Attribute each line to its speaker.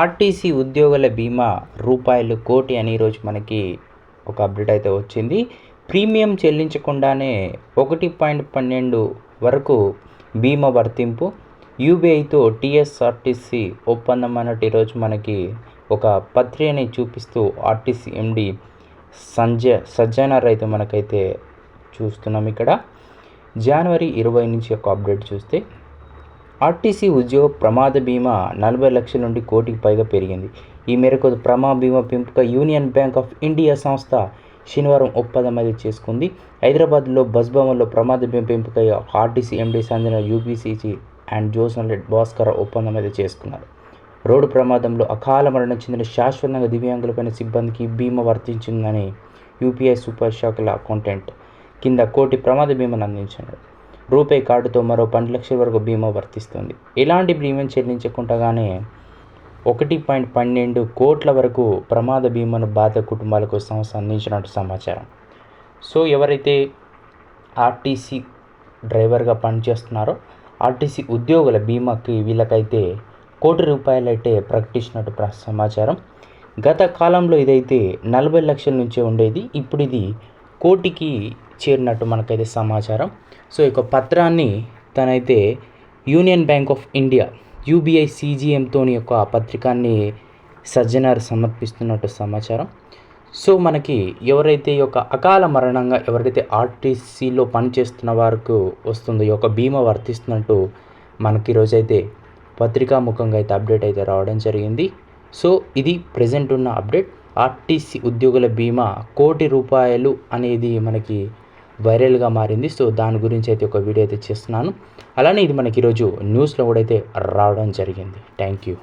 Speaker 1: RTC ఉద్యోగుల బీమా రూపాయలు కోటి అని ఈరోజు మనకి ఒక అప్డేట్ అయితే వచ్చింది. ప్రీమియం చెల్లించకుండానే ఒకటి పాయింట్ పన్నెండు వరకు బీమా వర్తింపు. యూబీఐతో టీఎస్ఆర్టీసీ ఒప్పందం అన్నట్టు ఈరోజు మనకి ఒక పత్రికని చూపిస్తూ ఆర్టీసీ ఎండి సంజయ్ సజ్జనార్ అయితే మనకైతే చూస్తున్నాం ఇక్కడ. జనవరి ఇరవై నుంచి ఒక అప్డేట్ చూస్తే ఆర్టీసీ ఉద్యోగ ప్రమాద బీమా నలభై లక్షల నుండి కోటికి పైగా పెరిగింది. ఈ మేరకు ప్రమాద బీమా పెంపుక యూనియన్ బ్యాంక్ ఆఫ్ ఇండియా సంస్థ శనివారం ఒప్పందం అయితే చేసుకుంది. హైదరాబాద్లో బస్ భవన్లో ప్రమాద బీమా పెంపుకై ఆర్టీసీ ఎండీ సంజన యూపీసీసీ అండ్ జోసన్ రెడ్ భాస్కర్ ఒప్పందం అయితే చేసుకున్నారు. రోడ్డు ప్రమాదంలో అకాల మరణం చెందిన శాశ్వతంగా దివ్యాంగులపైన సిబ్బందికి బీమా వర్తించిందని యూపీఐ సూపర్ షాకుల అకౌంటెంట్ కింద కోటి ప్రమాద బీమాను అందించారు. రూపే కార్డుతో మరో పన్నెండు లక్షల వరకు బీమా వర్తిస్తుంది. ఎలాంటి ప్రీమియం చెల్లించకుండానే ఒకటి పాయింట్ పన్నెండు కోట్ల వరకు ప్రమాద బీమాను బాధ కుటుంబాలకు సంస్థ అందించినట్టు సమాచారం. సో ఎవరైతే ఆర్టీసీ డ్రైవర్గా పనిచేస్తున్నారో ఆర్టీసీ ఉద్యోగుల బీమాకి వీళ్ళకైతే కోటి రూపాయలైతే ప్రకటించినట్టు సమాచారం. గత కాలంలో ఇదైతే నలభై లక్షల నుంచే ఉండేది. ఇప్పుడు ఇది కోటికి చేరినట్టు మనకైతే సమాచారం. సో ఈ యొక్క పత్రాన్ని తనైతే Union Bank of India UBI సీజీఎంతో యొక్క పత్రికాన్ని సజ్జనార్ సమర్పిస్తున్నట్టు సమాచారం. సో మనకి ఎవరైతే ఈ యొక్క అకాల మరణంగా ఎవరైతే ఆర్టీసీలో పనిచేస్తున్న వారికి వస్తుందో ఈ యొక్క బీమా వర్తిస్తున్నట్టు మనకి ఈరోజైతే పత్రికా ముఖంగా అయితే అప్డేట్ అయితే రావడం జరిగింది. సో ఇది ప్రజెంట్ ఉన్న అప్డేట్. ఆర్టీసీ ఉద్యోగుల బీమా కోటి రూపాయలు అనేది మనకి వైరల్గా మారింది. సో దాని గురించి అయితే ఒక వీడియో అయితే చేస్తున్నాను. అలానే ఇది మనకి ఈరోజు న్యూస్లో కూడా అయితే రావడం జరిగింది. Thank you.